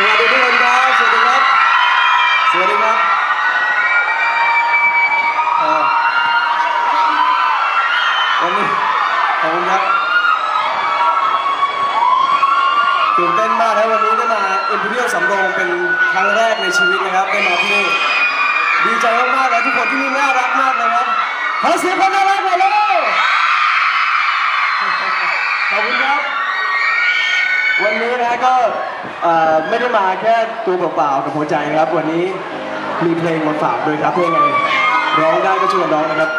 สวัสดีทุกคนครับ สวัสดีครับ สวัสดีครับอ่อวันนี้ขอบคุณครับตื่นเต้นมากครับวันนี้ได้มาอินพิเรียลสำโรงเป็นครั้งแรกในชีวิตนะครับได้มาที่นี่ดีใจมากๆเลยทุกคนที่นี่น่ารักมากเลยครับขอเสียงคนน่ารักหน่อยเร็วขอบคุณครับ วันนี้นะก็ เอ่อไม่ได้มาแค่ตัวเปล่าๆกับหัวใจนะครับ วันนี้มีเพลงมาฝากด้วยครับเพลงไงร้องได้ก็ช่วยกันร้องนะครับ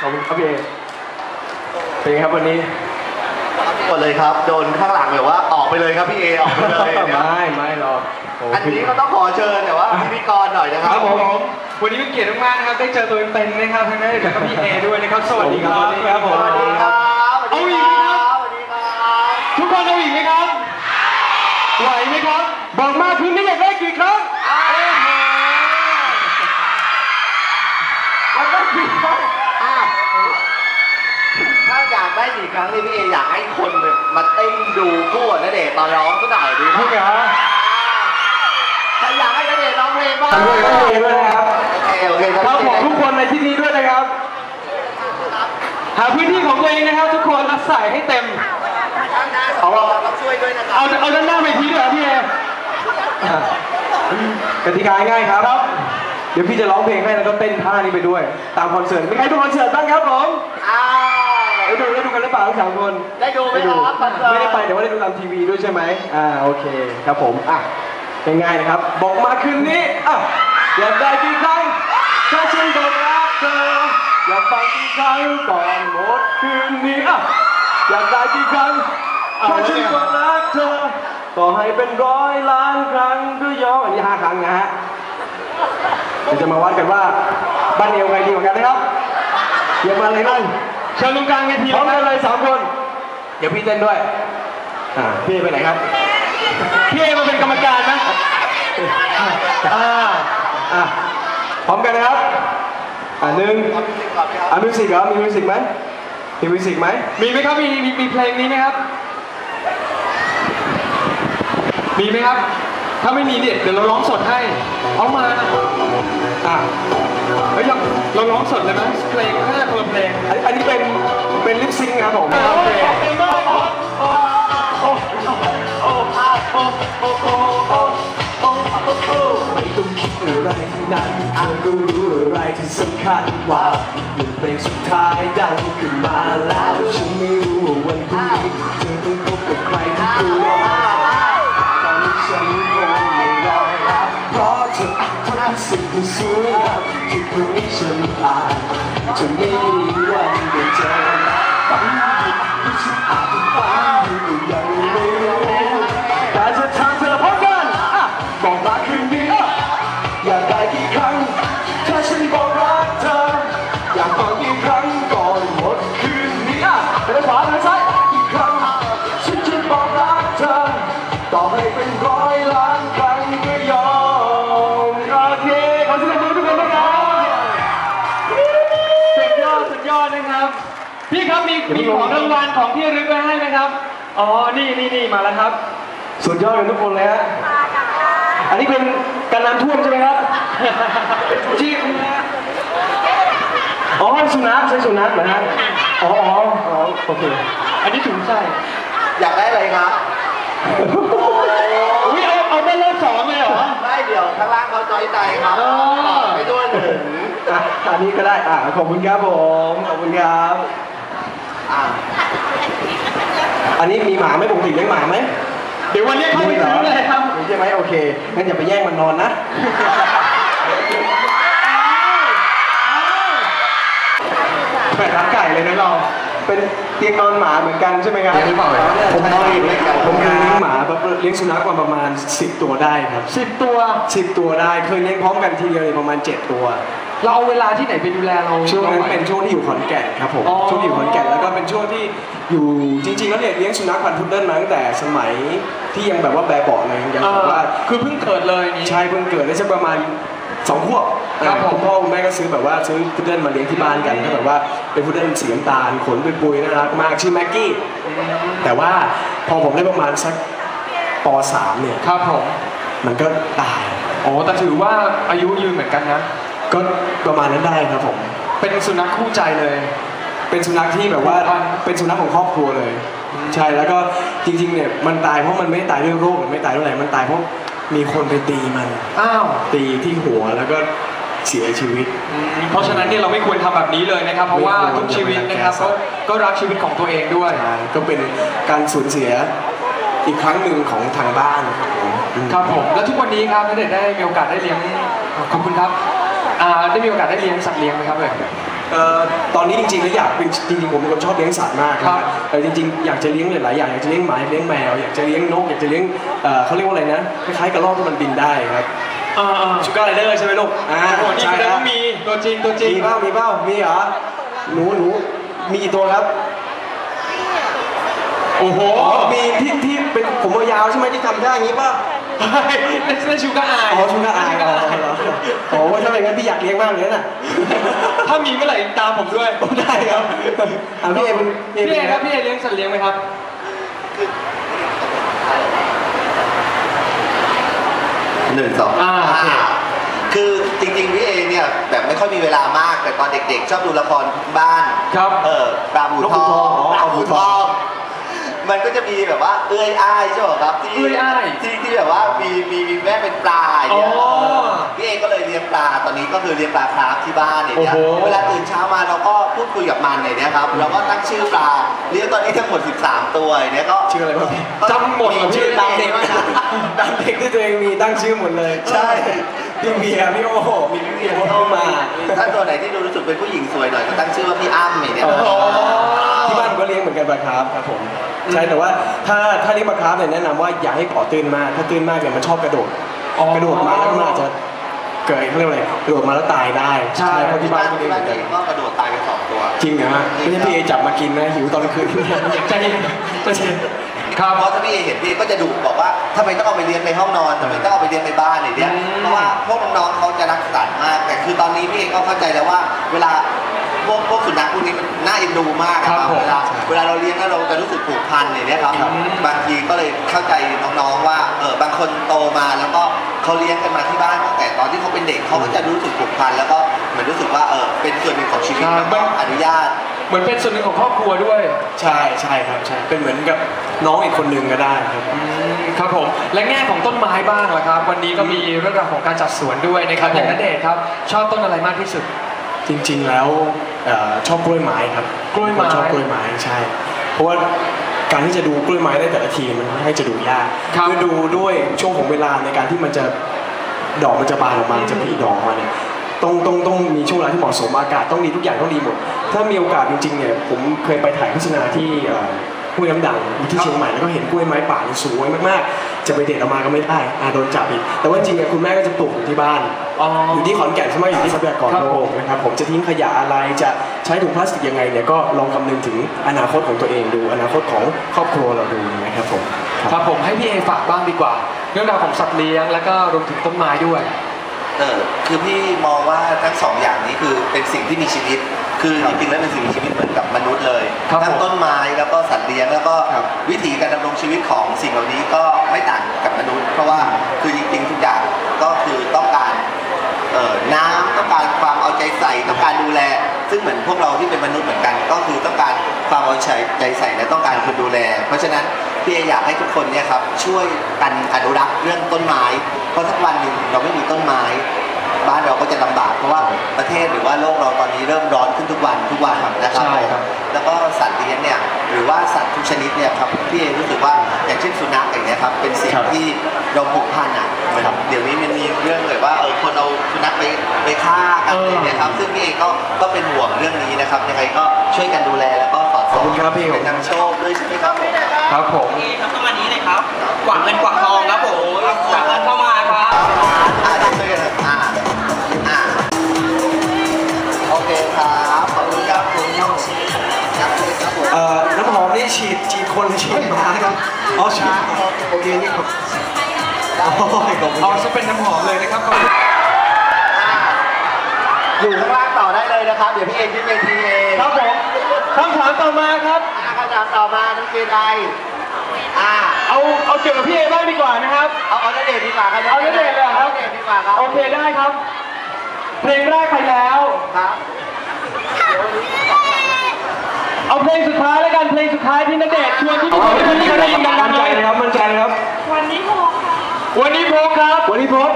ขอบคุณครับพี่เอเป็นไงครับวันนี้หมดเลยครับ โดนข้างหลังแบบว่าออกไปเลยครับพี่เอออกไปเลยเนี่ยไม่ไม่หรอกโอันนี้ก็ต้องขอเชิญแต่ว่าพิธีกรหน่อยนะคครัรับบผม วันนี้เป็นเกียรติมากๆนะครับ ได้เจอตัวเป็นๆนะครับทั้งนั้นแล้วก็พี่เอด้วยนะครับ สวัสดีครับ สวัสดีครับผมสวัสดีครับสวัสดีครับสวัสดีครับทุกคนเอาอีกไหมครับ ไหวไหมครับ บอกมาคืนนี้อยากได้กี่ครั้ง แล้วก็ผิดครับอะถ้าอยาก ได้อีกครั้งนี่พี่เออยากให้คนแบบมาเต้นดูคู่กับณเดชน์ตอนร้องสักหน่อยดีไหมพี่เหรอใครอยากให้ณเดชน์ร้องเพลงบ้างทำด้วยครับพี่เอด้วยนะครับโอเคโอเคครับผมทุกคนในที่นี้ด้วยนะครับ หาพื้นที่ของตัวเองนะครับ ทุกคนแล้วใส่ให้เต็มขอเราต้องช่วยด้วยนะครัเอาบเอาด้านหน้าเวทีด้วยเหรอพี่เอกติกาง่ายครับ เดี๋ยวพี่จะร้องเพลงให้แล้วก็เต้นท่านี้ไปด้วย ตามคอนเสิร์ตมีใครดูคอนเสิร์ตบ้างครับผมอ้าว ได้ดูได้ดูกันหรือเปล่าทั้งสามคนได้ดูไหมครับคอนเสิร์ต ไม่ได้ไปแต่ว่าได้ดูตามทีวีด้วยใช่ไหมอ่าโอเคครับผมอะง่ายๆนะครับ บอกมาคืนนี้อะอยากได้กี่ครั้งถ้าฉันบอกรักเธออยากฟังกี่ครั้งก่อนหมดคืนนี้อะอยากได้กี่ครั้งถ้าฉันบอกรักเธอต่อให้เป็นร้อยล้านครั้งก็ยอมอันนี้ห้าครั้งนะฮะเดี๋ยวจะมาวัดกันว่าบ้านเอวใครดีกว่ากันนะครับเดี๋ยวมาเลยนั่น เชิญตรงกลางเวทีพร้อมนะคกัรันบเลยสามคน เดี๋ยวพี่เต้นด้วย อ่า พี่ไปไหนครับ พี่เอมาเป็นกรรมการนะอ่า อะพร้อมกันนะครับ อ่าหนึ่งอ่ามิวสิกเหรอมีมิวสิกไหมมีมิวสิกไหม มีไหมครับ มี มีมีเพลงนี้ไหมครับ มีไหมครับ ถ้าไม่มีเดี๋ยวเดี๋ยวเราร้องสดให้ เอามา อะ เฮ้ยเราเราร้องสดเลยไหมเพลงแค่คนละเพลงอันอันนี้เป็นเป็นลิปซิงค์ครับผมโอเคไม่ต้องคิดอะไรนั้นอ่านก็รู้อะไรที่สำคัญว่าเมื่อเพลงสุดท้ายดังขึ้นมาแล้วฉันไม่รู้ว่าวันพรุ่งนี้เธอต้องพบกับใครที่กลัวตอนนี้ฉันคงไม่รอแล้วเพราะเธอทั้งสิ่งที่สวย ที่พรุ่งนี้ฉันผ่านจะไม่มีวันได้เจอฝันที่ฉันอาจจะฝันอยู่ยัง มีมีของรางวัลของที่ระลึกไว้ให้ไหมครับ อ๋อ นี่นี่นี่มาแล้วครับ สุดยอดเลยทุกคนเลยฮะ อันนี้เป็นการน้ำท่วมใช่ไหมครับจริงอ๋อสุนัขใช่สุนัขเหรอฮะอ๋ออ๋ออ๋อโอเค อันนี้ถุงใส่อยากได้อะไรครับอุ้ยเอาเอาได้เริ่มสองเลยเหรอ ได้เดี๋ยวข้างล่างเขาจอยใจครับอ๋อไปด้วยหนึ่งอะอันนี้ก็ได้ อะ ขอบคุณครับผม ขอบคุณครับ อะอันนี้มีหมาไหมปกติเลี้ยงหมาไหมเดี๋ยววันนี้เข้าไปซื้อเลยครับมีใช่ไหมโอเคงั้นอย่าไปแย่งมันนอนนะแปดรักไก่เลยนะเรา เป็นเตียงนอนหมาเหมือนกันใช่ไหมครับเลี้ยงหรือเปล่าผมนอนอยู่ด้วยกันผมเคยเลี้ยงหมาแบบเลี้ยงสุนัขมาประมาณ 10 ตัวได้ครับสิบตัว 10 ตัวได้เคยเลี้ยงพร้อมกันทีเดียวเลยประมาณ 7 ตัว เราเอาเวลาที่ไหนไปดูแลเราช่วงนั้นราไหเป็นช่วงที่อยู่ขอนแก่นครับผมอ๋อช่วงที่อยู่ขอนแก่นแล้วก็เป็นช่วงที่อยู่จริงๆแล้วเนี่ยเลี้ยงสุนัขพันธุ์พุดเดิ้ลมาตั้งแต่สมัยที่ยังแบบว่าแบบเบาะเลยยังเอแบบอว่าคือเพิ่งเกิดเลยอย่างนี้ชายเพิ่งเกิดได้สักประมาณสองขวบครับผมณพ่อคุณแม่ก็ซื้อแบบว่าซื้อพุดเดิ้ลมาเลี้ยงที่บ้านกันก็แบบว่าเป็นพุดเดิ้ลสีน้ำตาลขนปุยๆน่ารักมากชื่อแม็กกี้แต่ว่าพอผมได้ประมาณสักป .3 เนี่ยครับผมมันก็ตายโอ้แต่ถือว่าอายุยืนเหมือนกันนะ ก็ประมาณนั้นได้ครับผม เป็นสุนัขคู่ใจเลย เป็นสุนัขที่แบบว่าผูกพันเป็นสุนัขของครอบครัวเลย ใช่แล้วก็จริงๆเนี่ยมันตายเพราะมันไม่ได้ตายด้วยโรคหรือไม่ตายด้วยอะไรมันตายเพราะมีคนไปตีมันอ้าวตีที่หัวแล้วก็เสียชีวิตอืมเพราะฉะนั้นเนี่ยเราไม่ควรทำแบบนี้เลยนะครับ เพราะว่าทุกชีวิตนะครับก็ก็รักชีวิตของตัวเองด้วยใช่ก็เป็นการสูญเสียอีกครั้งหนึ่งของทางบ้าน ครับผมอืมครับผมแล้วทุกวันนี้ครับณเดชน์ได้มีโอกาสได้เลี้ยงขอบคุณครับอ่า ได้มีโอกาสได้เลี้ยงสัตว์เลี้ยงไหมครับเลยเอ่อตอนนี้จริงๆแล้วอยากเป็นจริงๆผมเป็นคนชอบเลี้ยงสัตว์มากนะครับแต่จริงๆอยากจะเลี้ยงหลายๆอย่างอยากจะเลี้ยงหมาอยากเลี้ยงแมวอยากจะเลี้ยงนกอยากจะเลี้ยงเอ่อเขาเรียกว่าอะไรนะคล้ายๆกระรอกที่มันบินได้ครับอ่าอ่าชูการ์ไรเดอร์ใช่ไหมลูกอ่าโอ้โหนี่ใช่แสดงครับว่ามีตัวจริงตัวจริง มีเปล่ามีเปล่ามีเหรอหนูหนูมีกี่ตัวครับโอ้โห อ๋อมีที่ที่เป็นผมยาวๆใช่ไหมที่ทำได้อย่างนี้ป่ะ นั่นนั่นชูการ์อายอ๋อชูการ์อายอ๋อเหรอโอ้ถ้าเป็นงั้นพี่อยากเลี้ยงมากเลยน่ะ ถ้ามีเมื่อไหร่ตามผมด้วยได้ครับอะพี่เอเป็นพี่เอเป็นครับพี่เอเลี้ยงสัตว์เลี้ยงไหมครับหนึ่งสองอ่าโอเคคือจริงๆพี่เอเนี่ยแบบไม่ค่อยมีเวลามากแต่ตอนเด็กๆ ชอบดูละครบ้านครับเออปลาหมูทองปลาหมูทอง มันก็จะมีแบบว่าเอื้อยอ้ายใช่ไหมครับที่เอื้อยอ้ายที่ที่แบบว่ามีมีมีแม่เป็นปลาอย่างเนี่ยอ๋อเออพี่เอก็เลยเลี้ยงปลาตอนนี้ก็คือเลี้ยงปลาคราฟที่บ้านเนี่ยโอ้โห เวลาตื่นเช้ามาเราก็พูดคุยกับมันเนี่ยนะครับเราก็ตั้งชื่อปลาเลี้ยงตอนนี้ทั้งหมด 13 ตัวเนี่ยก็ ชื่ออะไรบ้างพี่จำหมดเหรอพี่ชื่อตามเด็กด้วยนะตามเด็กที่ตัวเองมีตั้งชื่อหมดเลยใช่ พี่เบียร์พี่โอ้โหมีพี่เบียร์เข้ามา ถ้าตัวไหนที่ดูรู้สึกเป็นผู้หญิงสวยหน่อยก็ตั้งชื่อว่าพี่อ้ำเนี่ยอ๋อนะที่บ้านผมก็เลี้ยงเหมือนกันปลาคาร์ฟครับผม ใช่แต่ว่าถ้าถ้าเลี้ยงปลาคาร์ฟเนี่ยแนะนำว่าอย่าให้เกาะตื้นมากถ้าตื้นมากเนี่ยมันชอบกระโดดอ๋อกระโดดมาแล้วมันอาจจะเกิดเขาเรียกว่าอะไรกระโดดมาแล้วตายได้ใช่ เพราะที่ที่บ้าบ้านนก็เลี้ยงที่เหบ้ามือนนกันเองก็กระโดดตายกันสองตัวจริงเหรอฮะไม่ใช่พี่เอจับมากินนะหิวตอนกลางคืนใจเย็นใจเย็น ครับ เพราะถ้าพี่เอเห็นพี่เอก็จะดุบอกว่าทำไมต้องเอาไปเลี้ยงในห้องนอนทำไมต้องเอาไปเลี้ยงในบ้านอย่างเนี้ยอืมเพราะว่าพวกน้องๆเขาจะรักสัตว์มาก แต่คือตอนนี้พี่เอก็เข้าใจแล้วว่า เวลา พวกพวกสุนัขพวกนี้มันน่าเอ็นดูมากอะครับผมเวลาเวลาเราเลี้ยงแล้วเราจะรู้สึกผูกพันอย่างเนี้ยครับครับบางทีก็เลยเข้าใจน้องๆว่าเออบางคนโตมาแล้วก็เขาเลี้ยงกันมาที่บ้านตั้งแต่ตอนที่เขาเป็นเด็กเขาก็จะรู้สึกผูกพันแล้วก็เหมือนรู้สึกว่าเออเป็นส่วนหนึ่งของชีวิตใช่แล้วก็อนุญาต เหมือนเป็นส่วนหนึ่งของครอบครัวด้วยใช่ใช่ครับใช่เป็นเหมือนกับน้องอีกคนหนึ่งก็ได้ครับ อืมครับผมและแง่ของต้นไม้บ้างล่ะครับ วันนี้ก็มีเรื่องราวของการจัดสวนด้วยนะครับครับอย่างนั้นเดชน์ครับ ชอบต้นอะไรมากที่สุด จริงๆแล้ว เอ่อชอบกล้วยไม้ครับกล้วยไม้ ผมชอบกล้วยไม้ใช่ เพราะว่าการที่จะดูกล้วยไม้ได้แต่ละทีมันค่อนข้างจะดูยากครับ คือดูด้วยช่วงของเวลาในการที่มันจะดอกมันจะบานออกมาจะผลิดอกออกมาเนี่ยต้องต้องต้องมีช่วงเวลาที่เหมาะสมอากาศต้องดีทุกอย่างต้องดีหมด ถ้ามีโอกาสจริงๆเนี่ยผมเคยไปถ่ายโฆษณาที่เอ่อห้วยน้ำดังอยู่ที่เชียงใหม่แล้วก็เห็นกล้วยไม้ป่าเนี่ยสวยมากๆ จะไปเด็ดออกมาก็ไม่ได้อาโดนจับอีกแต่ว่าจริงๆเนี่ยคุณแม่ก็จะปลูกอยู่ที่บ้าน อ๋ออยู่ที่ขอนแก่นใช่ไหมอยู่ที่ทรัพยากรครับโลกนะครับผมจะทิ้งขยะอะไรจะใช้ถุงพลาสติกยังไงเนี่ยก็ลองคำนึงถึงอนาคตของตัวเองดู อนาคตของครอบครัวเราดูนะครับผมครับผมให้พี่เอฝากบ้างดีกว่า เรื่องราวของสัตว์เลี้ยงแล้วก็รวมถึงต้นไม้ด้วยเออคือพี่มองว่าทั้งสองอย่างนี้คือเป็นสิ่งที่มีชีวิต คือจริงๆแล้วเป็นสิ่งมีชีวิตเหมือนกับมนุษย์เลยครับทั้งผมต้นไม้แล้วก็สัตว์เลี้ยงแล้วก็ครับวิธีการดำรงชีวิตของสิ่งเหล่านี้ก็ไม่ต่างกับมนุษย์ เพราะว่าคือจริงๆทุกอย่างก็คือต้องการเอ่อน้ำต้องการความเอาใจใส่ต้องการดูแล ซึ่งเหมือนพวกเราที่เป็นมนุษย์เหมือนกัน ก็คือต้องการความเอาใจใจใส่และต้องการคนดูแล เพราะฉะนั้นพี่เออยากให้ทุกคนเนี่ยครับช่วยกันอนุรักษ์เรื่องต้นไม้ เพราะสักวันหนึ่งเราไม่มีต้นไม้ บ้านเราก็จะลำบากเพราะว่าประเทศหรือว่าโลกเราตอนนี้เริ่มร้อนขึ้นทุกวันทุกวันนะครับ ใช่ครับ แล้วก็สัตว์เลี้ยงเนี่ย หรือว่าสัตว์ทุกชนิดเนี่ยครับพี่เองรู้สึกว่าอย่างเช่นสุนัขอย่างเงี้ยครับเป็นสิ่งครับที่เราผูกพันอะเหมือนครับเดี๋ยวนี้มันมีเรื่องเลยว่าเออคนเอาสุนัขไปไปฆ่ากันเอออย่างเงี้ยครับซึ่งพี่เองก็ก็เป็นห่วงเรื่องนี้นะครับยังไงก็ช่วยกันดูแลแล้วก็สอดขอบคุณครับพี่ เป็นนำโชคด้วยใช่ไหมครับครับผมนี่ครับประมาณนี้เลยครับหวังเงินกวักทองครับผมหวังเงินเข้ามาครับ ฉีดฉีดคนหรือฉีดหมาครับอ๋อฉีดโอเคนี่ครับโอ้ยขอบคุณคเอารับซะเป็นน้ำหอมเลยนะครับขอบคุณอยู่ข้างล่างต่อได้เลยนะครับ เดี๋ยวพี่เองขึ้นเวทีเองครับผมคำถามต่อมาครับ อ่าคำถามต่อมาน้องเกณฑ์ไออ่าเอาเอาเกี่ยวกับพี่เอบ้างดีกว่านะครับ เอาเอาณเดชน์ดีกว่าครับเอาณเดชน์เลยเหรอครับ ณเดชน์ดีกว่าครับโอเคได้ครับ เพลงแรกไปแล้ว ครับ เอาเพลงสุดท้ายแล้วกันเพลงสุดท้ายที่ณเดชน์ชวนทุกคนที่นี่ได้ยินดัมั่งนๆใจเลยนะครับมั่นใจนะครับ วันนี้พกครับ วันนี้พบ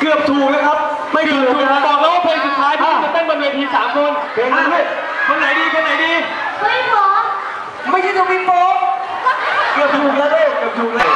เกือบถูกแล้วครับ ไม่ถูถูกกถูกนะบอกแล้วว่าเพลงสุดท้ายที่จะเต้นบนเวทีสามคนเพลงนั้นด้วยคนไหนดีคนไหนดีไม่ใช่ทวินโป๊เกือบถูกแล้วด้วยเกือบถูกแล้ว